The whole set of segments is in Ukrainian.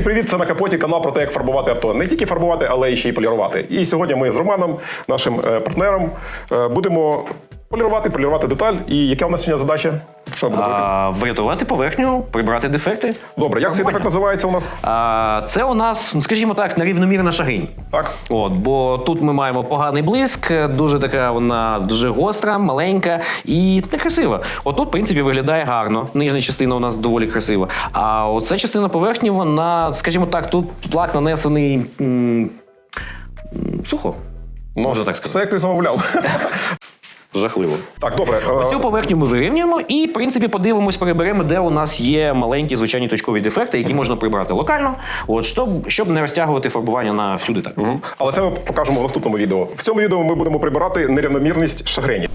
Привіт, привіт! Це на капоті канал про те, як фарбувати авто. Не тільки фарбувати, але й ще й полірувати. І сьогодні ми з Романом, нашим е, партнером, е, будемо полірувати, полірувати деталь. І яка у нас сьогодні задача? Що робити? А, врятувати поверхню, прибрати дефекти. Добре, як цей Нормально. дефект називається у нас? А, це у нас, ну, скажімо так, нерівномірна шагрінь. Так. От, бо тут ми маємо поганий блиск, дуже така вона дуже гостра, маленька і некрасива. Отут, в принципі, виглядає гарно. Нижня частина у нас доволі красива. А оця частина поверхні, вона, скажімо так, тут лак нанесений м, м, сухо. Ну, Можна так все як ти замовляв. Жахливо. Так, добре. е, Цю поверхню ми вирівнюємо і, в принципі, подивимось, переберемо, де у нас є маленькі звичайні точкові дефекти, які можна прибрати локально, от, щоб, щоб не розтягувати фарбування на всю деталь. Мгм. Але це ми покажемо в наступному відео. В цьому відео ми будемо прибирати нерівномірність шагрені.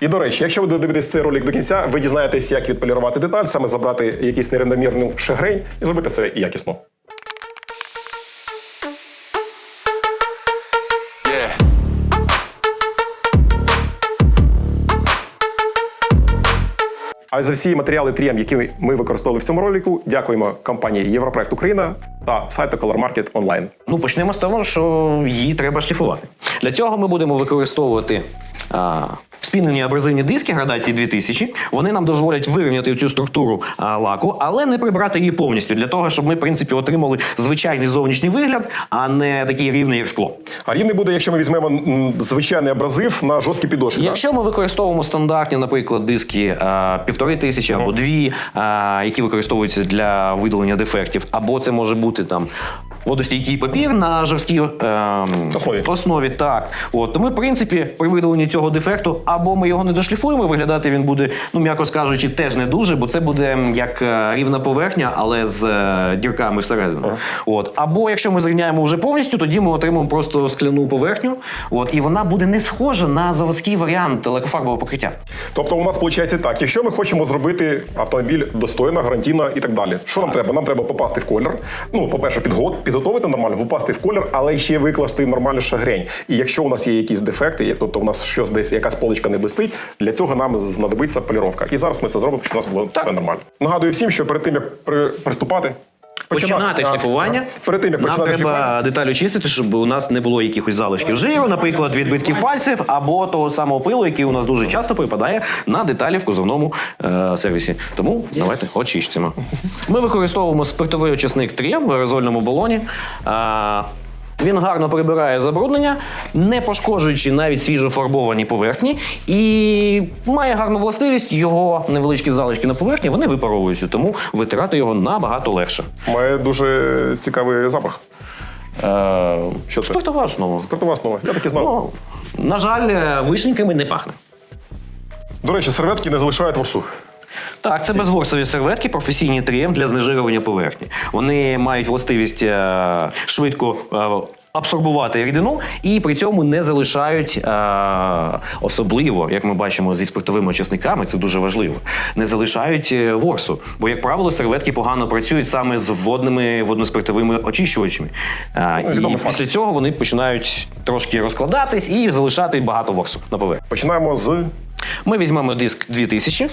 І до речі, якщо ви додивитесь цей ролик до кінця, ви дізнаєтесь, як відполірувати деталь, саме забрати якийсь нерівномірну шагрень і зробити це якісно. А за всі матеріали 3M, які ми використовували в цьому ролику, дякуємо компанії Європроект Україна та сайту Color Market Online. Ну, почнемо з того, що її треба шліфувати. Для цього ми будемо використовувати а, спінені абразивні диски градації 2000. Вони нам дозволять вирівняти цю структуру а, лаку, але не прибрати її повністю, для того, щоб ми, в принципі, отримали звичайний зовнішній вигляд, а не такий рівний, як скло. А рівний буде, якщо ми візьмемо м, звичайний абразив на жорсткій підошві. так? Якщо ми використовуємо стандартні, наприклад, диски а, півтори тисячі або дві, а, які використовуються для видалення дефектів, або це може бути там. Водостійкий папір на жорсткій ем, Основі. основі, так. От, то ми, в принципі, при видаленні цього дефекту, або ми його не дошліфуємо, виглядати він буде, ну м'яко скажучи, теж не дуже, бо це буде як е, рівна поверхня, але з е, дірками всередину. От. Або якщо ми зрівняємо вже повністю, тоді ми отримаємо просто скляну поверхню, от, і вона буде не схожа на заводський варіант лакофарбового покриття. Тобто у нас виходить так: якщо ми хочемо зробити автомобіль достойно, гарантійно і так далі, що нам треба? Нам треба попасти в колір. Ну, по-перше, підго- підготовити нормально, попасти в колір, але ще викласти нормальну шагрень. І якщо у нас є якісь дефекти, як- тобто у нас щось десь якась поличка не блистить, для цього нам знадобиться поліровка. І зараз ми це зробимо, щоб у нас було все нормально. Нагадую всім, що перед тим як при- приступати. Починати так, шліфування. так. Перед тим як нам починати треба шліфування. деталь очистити, щоб у нас не було якихось залишків жиру, наприклад, відбитків пальців або того самого пилу, який у нас дуже часто припадає на деталі в кузовному е, сервісі. Тому давайте очистимо. Ми використовуємо спиртовий очисник 3 в аерозольному балоні. Е, він гарно прибирає забруднення, не пошкоджуючи навіть свіжофарбовані поверхні, і має гарну властивість його невеличкі залишки на поверхні, вони випаровуються, тому витирати його набагато легше. Має дуже цікавий запах. Е, Що це? Спиртова основа. Спиртова основа. Я так і знав. Ну, на жаль, е, вишеньками не пахне. До речі, серветки не залишають ворсу. Так, це безворсові серветки, професійні 3М для знежирювання поверхні. Вони мають властивість е, швидко. е, Абсорбувати рідину і при цьому не залишають е, особливо, як ми бачимо зі спиртовими очисниками, це дуже важливо. Не залишають е, ворсу. Бо, як правило, серветки погано працюють саме з водними водноспиртовими очищувачами. Е, Ну, і відомий факт. після цього вони починають трошки розкладатись і залишати багато ворсу на поверхні. Починаємо з Ми візьмемо диск 2000.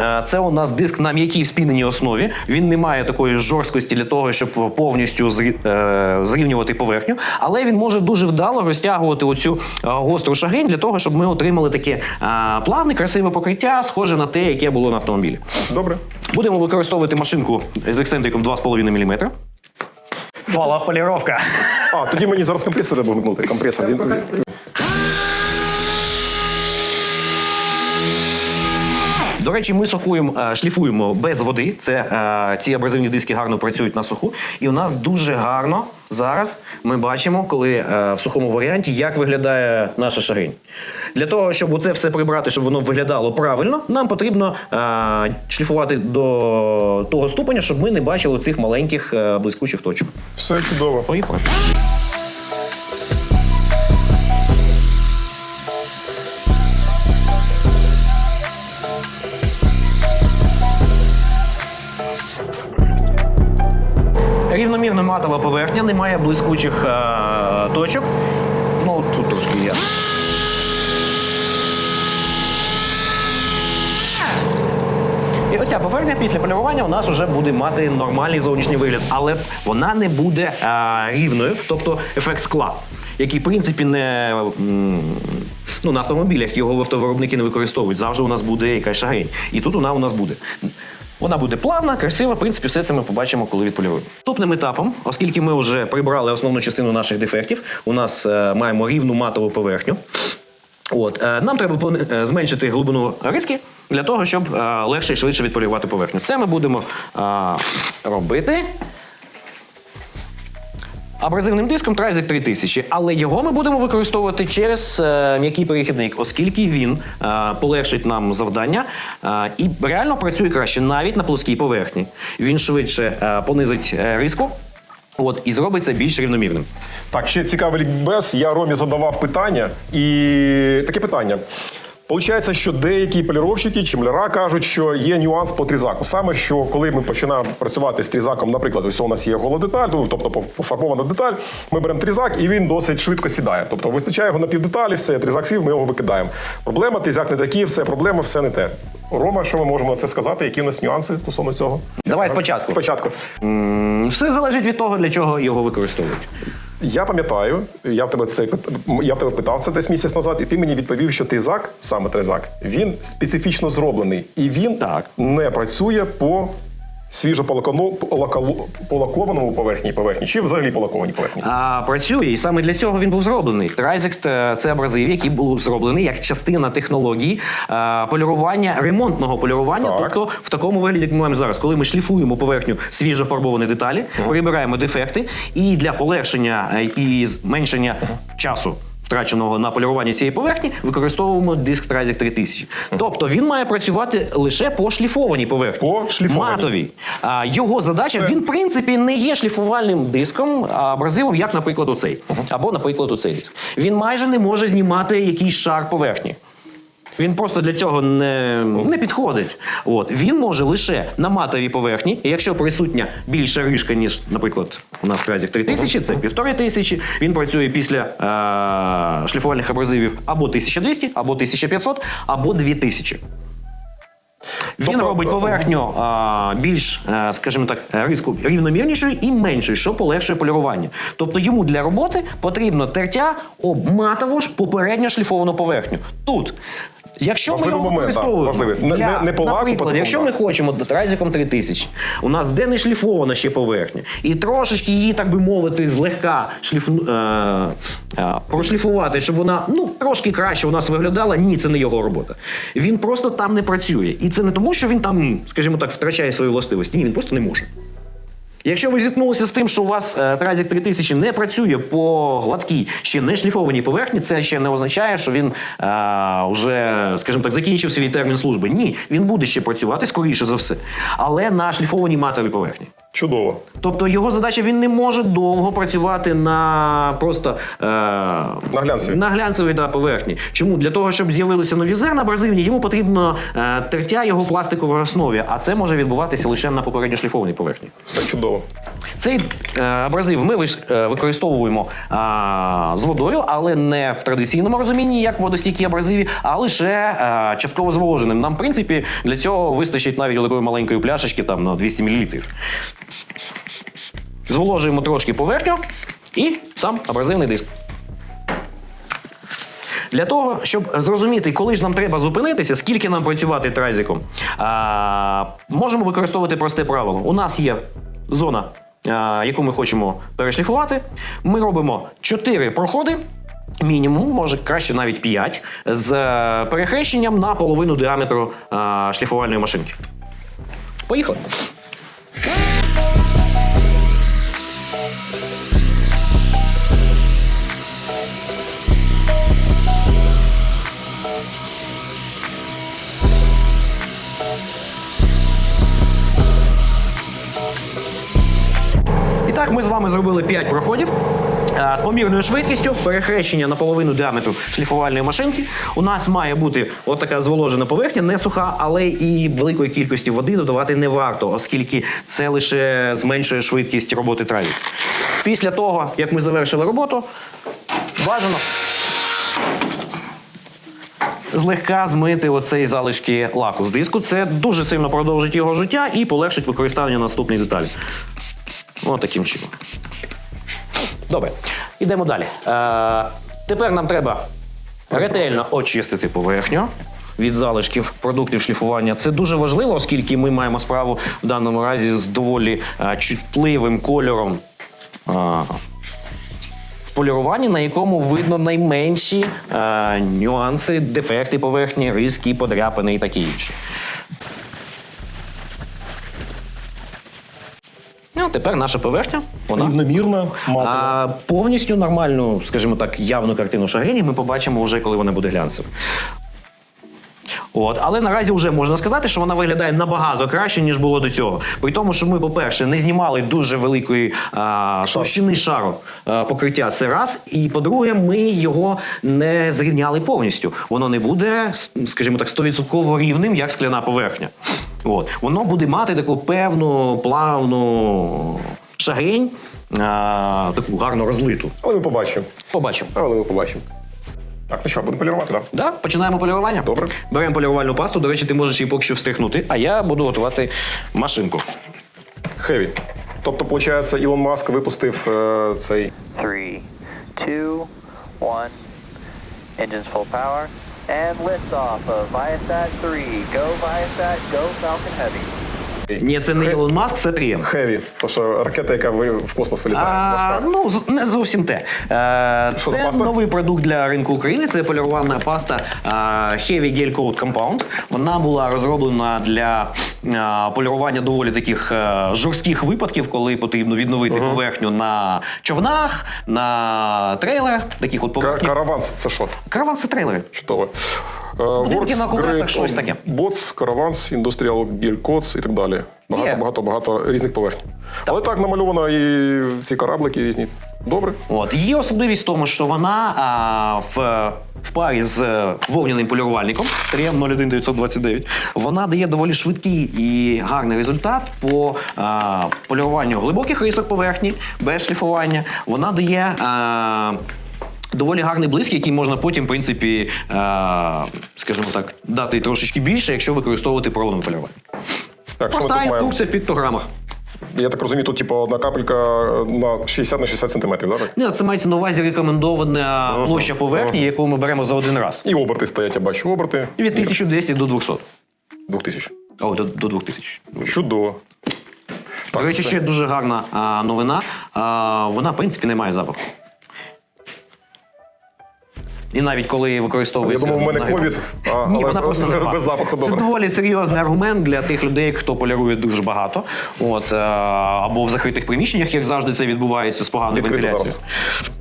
Е, Це у нас диск на м'якій спіненій основі. Він не має такої жорсткості для того, щоб повністю е, зрівнювати поверхню, але він може дуже вдало розтягувати оцю е, гостру шагрень для того, щоб ми отримали таке плавне, красиве покриття, схоже на те, яке було на автомобілі. добре. Будемо використовувати машинку з ексцентриком 2,5 мм. Фала поліровка. А, тоді мені зараз компресор треба вмикнути. Компресор. Він, До речі, ми сухуємо, е, шліфуємо без води. Це е, ці абразивні диски гарно працюють на суху. І у нас дуже гарно зараз ми бачимо, коли е, в сухому варіанті, як виглядає наша шагрень. Для того, щоб оце все прибрати, щоб воно виглядало правильно, нам потрібно е, шліфувати до того ступеня, щоб ми не бачили цих маленьких е, блискучих точок. Все чудово. Поїхали. Матова поверхня, немає блискучих е, точок. Ну, тут трошки є. ця поверхня після полірування у нас вже буде мати нормальний зовнішній вигляд, але вона не буде а, рівною, тобто ефект скла. Який, в принципі, не ну, на автомобілях його автовиробники не використовують. Завжди у нас буде якась шагрень. І тут вона у нас буде. Вона буде плавна, красива. В принципі, все це ми побачимо, коли відполіруємо. Топним етапом, оскільки ми вже прибрали основну частину наших дефектів, у нас е, маємо рівну матову поверхню. От, е, нам треба е, зменшити глибину риски для того, щоб е, легше і швидше відполірувати поверхню. Це ми будемо е, робити. Абразивним диском Тразик 3000, але його ми будемо використовувати через е, м'який перехідник, оскільки він е, полегшить нам завдання е, і реально працює краще навіть на плоскій поверхні. Він швидше е, понизить е, риску от, і зробить це більш рівномірним. Так, ще цікавий лікбез. Я Ромі задавав питання, і таке питання. Получається, що деякі поліровщики чи маляра кажуть, що є нюанс по трізаку. Саме що коли ми починаємо працювати з трізаком, наприклад, ось у нас є голодеталь, ну, тобто по- пофарбована деталь, ми беремо трізак і він досить швидко сідає. Тобто вистачає його на півдеталі, все, трізак сів, ми його викидаємо. Проблема, трізак не такий, все, проблема, все не те. Рома, що ми можемо на це сказати? Які у нас нюанси стосовно цього? Давай спочатку. Спочатку. Все залежить від того, для чого його використовують. Я пам'ятаю, я в тебе це я в тебе питав це десь місяць назад, і ти мені відповів, що тризак, саме тризак, він специфічно зроблений, і він Так. не працює по свіжо полакованому поверхні поверхні, чи взагалі полакованій поверхні. А працює, і саме для цього він був зроблений. Трайзект е, це абразив, який був зроблений як частина технології е, полірування, ремонтного полірування. Так. Тобто в такому вигляді, як ми маємо зараз, коли ми шліфуємо поверхню свіжо фарбовані деталі, прибираємо дефекти, і для полегшення е, і зменшення часу. Втраченого на полірування цієї поверхні використовуємо диск Trizac 3000. Тобто він має працювати лише по шліфованій поверхні. По шліфованій. Матовій. А його задача, Це- він в принципі не є шліфувальним диском, а абразивом, як, наприклад, оцей. Або, наприклад, оцей диск. Він майже не може знімати якийсь шар поверхні. Він просто для цього не, не підходить. От. Він може лише на матовій поверхні, і якщо присутня більша рижка, ніж, наприклад, у нас в Кразік 3000, це півтори тисячі. Він працює після е- шліфувальних абразивів або 1200, або 1500, або 2000. Він Тобто, робить поверхню а, більш, е, скажімо так, риску рівномірнішою і меншою, що полегшує полірування. Тобто йому для роботи потрібно тертя об матову ж попередньо шліфовану поверхню. Тут. Якщо Важливий ми його момент, використовуємо. Не- для, не- не по наприклад, якщо ми хочемо Тразиком 3000, у нас де не шліфована ще поверхня, і трошечки її, так би мовити, злегка шліф... е, е, прошліфувати, щоб вона ну трошки краще у нас виглядала. Ні, це не його робота. Він просто там не працює. І це не тому, що він там, скажімо так, втрачає свої властивості. Ні, він просто не може. Якщо ви зіткнулися з тим, що у вас е, Тразік 3000 не працює по гладкій, ще не шліфованій поверхні, це ще не означає, що він а, вже, скажімо так, закінчив свій термін служби. Ні, він буде ще працювати, скоріше за все, але на шліфованій матовій поверхні. Чудово. Тобто його задача він не може довго працювати на просто е, На глянцевій. на глянцевій да, поверхні. Чому? Для того, щоб з'явилися нові зерна абразивні, йому потрібно е, тертя його в пластиковій основі, а це може відбуватися лише на попередньо шліфованій поверхні. Все чудово. Цей е, абразив ми е, використовуємо з водою, але не в традиційному розумінні, як в водостійкій абразиві, а лише е, частково зволоженим. Нам, в принципі, для цього вистачить навіть такої маленької пляшечки там, на 200 мл. Зволожуємо трошки поверхню і сам абразивний диск. Для того, щоб зрозуміти, коли ж нам треба зупинитися, скільки нам працювати тразиком, а, можемо використовувати просте правило. У нас є зона, яку ми хочемо перешліфувати. Ми робимо 4 проходи. Мінімум, може краще навіть 5, з е, перехрещенням на половину діаметру шліфувальної машинки. Поїхали. Так, ми з вами зробили 5 проходів. е, З помірною швидкістю перехрещення на половину діаметру шліфувальної машинки. У нас має бути от зволожена поверхня, не суха, але і великої кількості води додавати не варто, оскільки це лише зменшує швидкість роботи траві. Після того, як ми завершили роботу, бажано злегка змити оцей залишки лаку з диску. Це дуже сильно продовжить його життя і полегшить використання наступних деталей. Ось таким чином. Добре, йдемо далі. Е, тепер нам треба ретельно очистити поверхню від залишків продуктів шліфування. Це дуже важливо, оскільки ми маємо справу в даному разі з доволі е, чутливим кольором. е, в поліруванні, на якому видно найменші е, нюанси, дефекти поверхні, риски, подряпини і таке інше. Тепер наша поверхня. Вона Рівномірна, матова. а повністю нормальну, скажімо так, явну картину шагрені ми побачимо вже, коли вона буде глянцева. От, але наразі вже можна сказати, що вона виглядає набагато краще, ніж було до цього. При тому, що ми, по-перше, не знімали дуже великої а, товщини шару а, покриття. Це раз. І по-друге, ми його не зрівняли повністю. Воно не буде, скажімо так, 100% рівним, як скляна поверхня. От. Воно буде мати таку певну плавну шагрень, а, таку гарно розлиту. Але ми побачимо. Побачимо. Але ми побачимо. Так, ну що, будемо полірувати, так? Да, починаємо полірування. Добре. Беремо полірувальну пасту. До речі, ти можеш її поки що встряхнути, а я буду готувати машинку. Хеві. Тобто, виходить, Ілон Маск випустив е, цей three, two, one. Engines full power. And liftoff of Viasat 3. Go Viasat, go Falcon Heavy. Ні, це не Ілон Маск, це 3М. Хеві. То що ракета, яка ви- в космос вилітає. А, важка. ну, з- не зовсім те. Е, Що це паста? новий продукт для ринку України. Це полірувальна паста е, Heavy Gel Coat Compound. Вона була розроблена для е, полірування доволі таких е, жорстких випадків, коли потрібно відновити поверхню на човнах, на трейлерах. Таких от Ка-. Караванс це що? Караван це трейлери. Чудово. Будинки на колесах, щось таке. Боц, караванс, індустріал гількоц і так далі. Багато, Є. багато, багато різних поверхень. Але так намальовано і ці кораблики різні. Добре. От її особливість в тому, що вона а, в, в парі з е, вогняним полірувальником 3M01929, вона дає доволі швидкий і гарний результат по а, поліруванню глибоких рисок поверхні без шліфування. Вона дає. А, Доволі гарний блиск, який можна потім, в принципі, е, скажімо так, дати трошечки більше, якщо використовувати поролоне полірування. Так, що ми Проста тут маємо? інструкція в піктограмах. Я так розумію, тут типу, одна капелька на 60 на 60 сантиметрів, да, так? Ні, це мається на увазі рекомендована площа поверхні, яку ми беремо за один раз. І оберти стоять, я бачу. Оберти. Від 1200 до 200. 2000. О, до, до 2000. Чудово. До речі, все. ще дуже гарна а, новина. А, вона, в принципі, не має запаху. І навіть коли Я думав, у мене ковід, але вона просто це без запаху Це доволі серйозний аргумент для тих людей, хто полірує дуже багато. От, е, або в закритих приміщеннях, як завжди, це відбувається з поганою вентиляцією.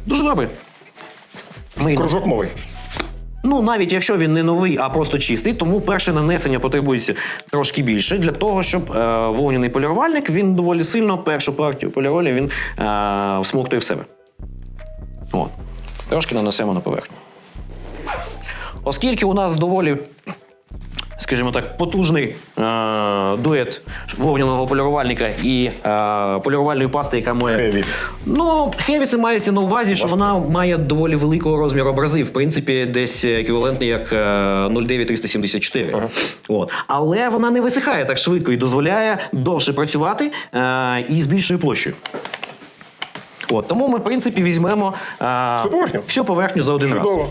Дуже добре. Ми Кружок новий. Ну, навіть якщо він не новий, а просто чистий, тому перше нанесення потребується трошки більше для того, щоб е, вогняний полірувальник він доволі сильно першу партію поліролі він е, всмоктує в себе. От. Трошки нанесемо на поверхню. Оскільки у нас доволі, скажімо так, потужний е, дует вогняного полірувальника і е, полірувальної пасти, яка має. Хеві. Ну, хеві це мається на увазі, що вона має доволі великого розміру образив, в принципі, десь еквівалентний як е, 0,9374. Ага. От. Але вона не висихає так швидко і дозволяє довше працювати е, і з більшою площею. От, тому ми, в принципі, візьмемо е, Всю поверхню? всю поверхню за один раз. Чудово.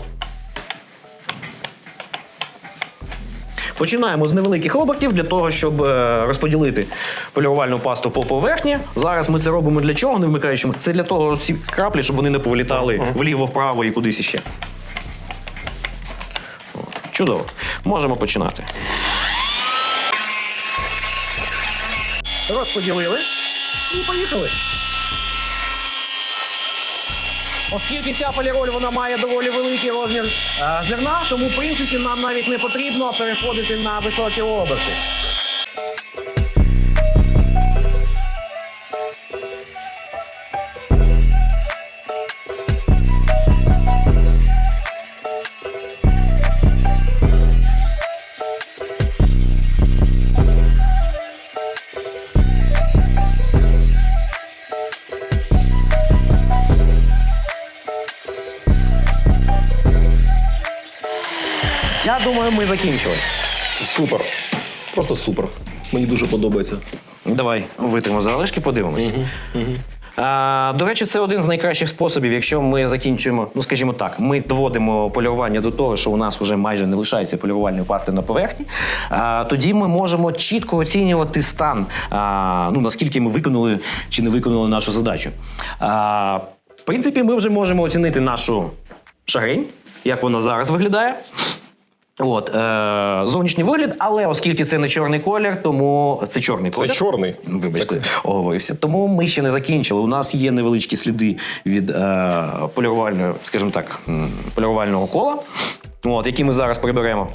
Починаємо з невеликих обертів для того, щоб е, розподілити полірувальну пасту по поверхні. Зараз ми це робимо для чого, не вмикаючи. Це для того, всі краплі, щоб вони не повилітали вліво-вправо і кудись іще. Чудово. Можемо починати. Розподілили і поїхали. Оскільки ця поліроль вона має доволі великий розмір е, зерна, тому в принципі нам навіть не потрібно переходити на високі оберти. Думаю, ми закінчили. Супер. Просто супер. Мені дуже подобається. Давай витримо залишки, подивимось. А, до речі, це один з найкращих способів, якщо ми закінчуємо, ну скажімо так, ми доводимо полірування до того, що у нас вже майже не лишається полірувальної пасти на поверхні. А, тоді ми можемо чітко оцінювати стан, а, ну наскільки ми виконали чи не виконали нашу задачу. А, в принципі, ми вже можемо оцінити нашу шагрень, як вона зараз виглядає. От, е, зовнішній вигляд, але оскільки це не чорний колір, тому це чорний Це чорний. Вибачте, оговорився. Тому ми ще не закінчили. У нас є невеличкі сліди від е, полірувальної, скажімо так, полірувального кола, от, які ми зараз приберемо.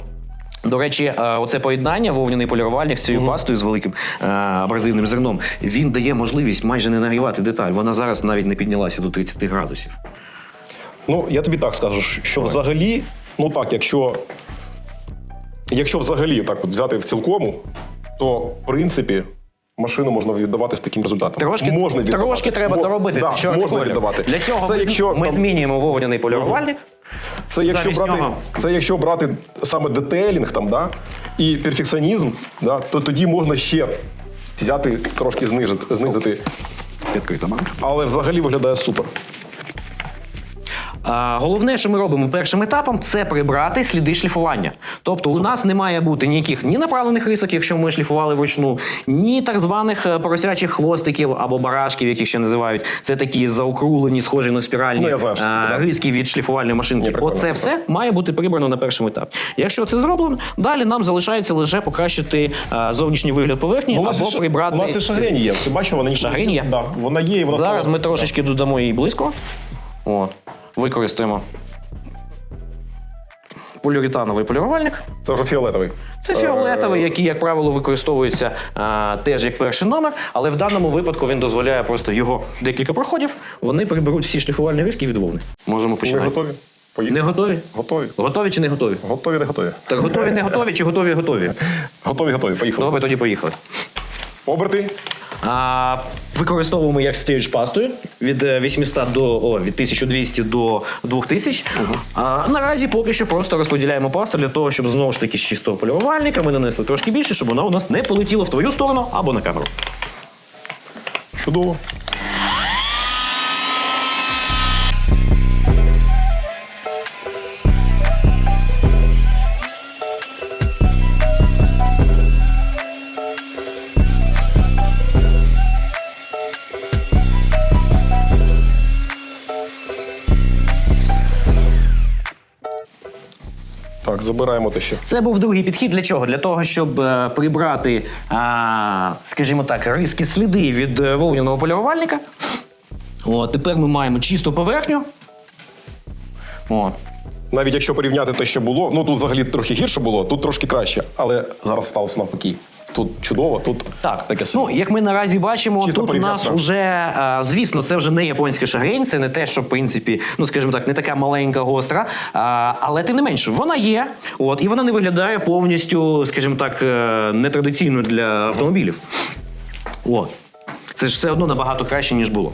До речі, е, оце поєднання вовняний полірувальник з цією пастою з великим е, абразивним зерном. Він дає можливість майже не нагрівати деталь. Вона зараз навіть не піднялася до 30 градусів. Ну, я тобі так скажу, що взагалі, ну так, якщо, якщо взагалі так от взяти в цілкому, то в принципі. Машину можна віддавати з таким результатом. Трошки, можна віддавати. трошки треба Мо- доробити. Да, чорний можна віддавати. Для цього це ми, якщо, ми там, змінюємо вовняний полірувальник. це якщо замість брати, нього. це якщо брати саме детейлінг там, да, і перфекціонізм, да, то тоді можна ще взяти трошки знижити, знизити. Відкрита банка. Але взагалі виглядає супер. А, головне, що ми робимо першим етапом, це прибрати сліди шліфування. Тобто, у нас не має бути ніяких ні направлених рисок, якщо ми шліфували вручну, ні так званих е, поросячих хвостиків або барашків, яких ще називають. Це такі заокруглені, схожі на спіральні Ну, знаю, а, риски від шліфувальної машинки. Оце все має бути прибрано на першому етапі. Якщо це зроблено, далі нам залишається лише покращити а, зовнішній вигляд поверхні Ну, або прибрати. У нас і шагрень є. Ти бачив, вона є? Да, вона є, і вона Зараз ми трошечки додамо її близько. От. Використаємо поліуретановий полірувальник. Це вже фіолетовий. Це фіолетовий, який, як правило, використовується а, теж як перший номер, але в даному випадку він дозволяє просто його декілька проходів. Вони приберуть всі шліфувальні риски від вовни. Можемо Ми починати. готові? Поїхали. Не готові? Готові. Готові чи не готові? Готові, не готові. Так готові, не готові чи готові, готові? Готові, готові. Поїхали. Добре, тоді поїхали. Оберти. А, використовуємо як стейдж пастою від е, 800 до о, від 1200 до 2000. А, наразі поки що просто розподіляємо пасту для того, щоб знову ж таки з чистого полірувальника ми нанесли трошки більше, щоб вона у нас не полетіла в твою сторону або на камеру. Чудово. Так, забираємо те ще. Це був другий підхід. Для чого? Для того, щоб е, прибрати, а, скажімо так, риски сліди від е, вовняного полірувальника. О, тепер ми маємо чисту поверхню. О, Навіть якщо порівняти те, що було, ну тут взагалі трохи гірше було, тут трошки краще, але зараз сталося навпаки. Тут чудово, тут Так, таке собі. ну як ми наразі бачимо, Чисто тут у нас так. вже, е, звісно, це вже не японська шагрень, це не те, що в принципі, ну скажімо так, не така маленька гостра. Але тим не менше, вона є. От, і вона не виглядає повністю, скажімо так, е, нетрадиційно для автомобілів. О, Це ж все одно набагато краще, ніж було.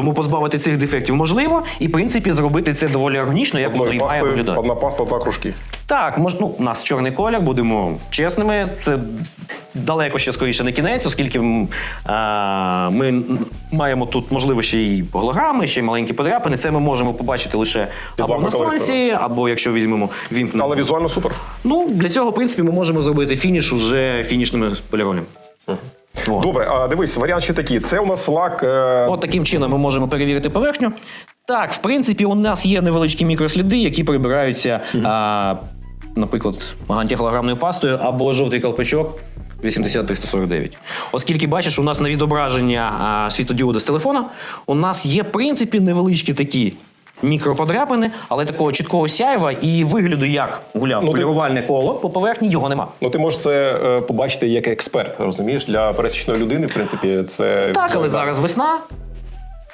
Тому позбавити цих дефектів можливо, і в принципі зробити це доволі органічно, як воно і має виглядати. одна паста, два кружки. Так, мож, ну, у нас чорний колір, будемо чесними. Це далеко ще скоріше не кінець, оскільки а, ми маємо тут можливо ще й голограми, ще й маленькі подряпини. Це ми можемо побачити лише або на сонці, або якщо візьмемо вімкнемо. Але візуально супер. Ну, для цього, в принципі, ми можемо зробити фініш уже фінішними поліролями. От. Добре, а дивись, варіант ще такий. Це у нас лак. Е... От таким чином ми можемо перевірити поверхню. Так, в принципі, у нас є невеличкі мікросліди, які прибираються, а, наприклад, антиголограмною пастою або жовтий колпачок. 80349. Оскільки бачиш, у нас на відображення а, світодіода з телефона, у нас є, в принципі, невеличкі такі мікроподряпини, але такого чіткого сяєва і вигляду, як гуляв Ну, ти- коло по поверхні, його нема. Ну, ти можеш це е, побачити як експерт, розумієш? Для пересічної людини, в принципі, це. Так, але зараз весна.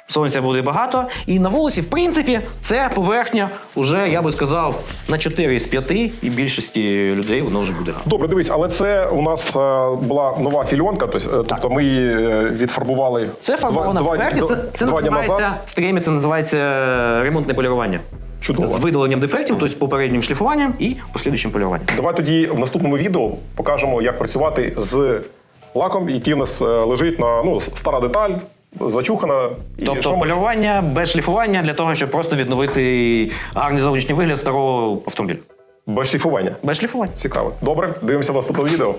Сонця буде багато, і на вулиці, в принципі, це поверхня вже, я би сказав, на 4 з 5, і більшості людей воно вже буде. Добре, дивись, але це у нас е, була нова фільонка, тобто, е, тобто ми її е, відфарбували Це фарбована два, поверхня, це, це два називається, в тремі це називається ремонтне полірування. Чудово. з видаленням дефектів, тобто попереднім шліфуванням і послідуючим поліруванням. Давай тоді в наступному відео покажемо, як працювати з лаком, який у нас лежить на ну, стара деталь, зачухана. І Тобто що ми- без шліфування для того, щоб просто відновити гарний зовнішній вигляд старого автомобіля. без шліфування. Без шліфування. Цікаво. Добре, дивимося в наступному відео.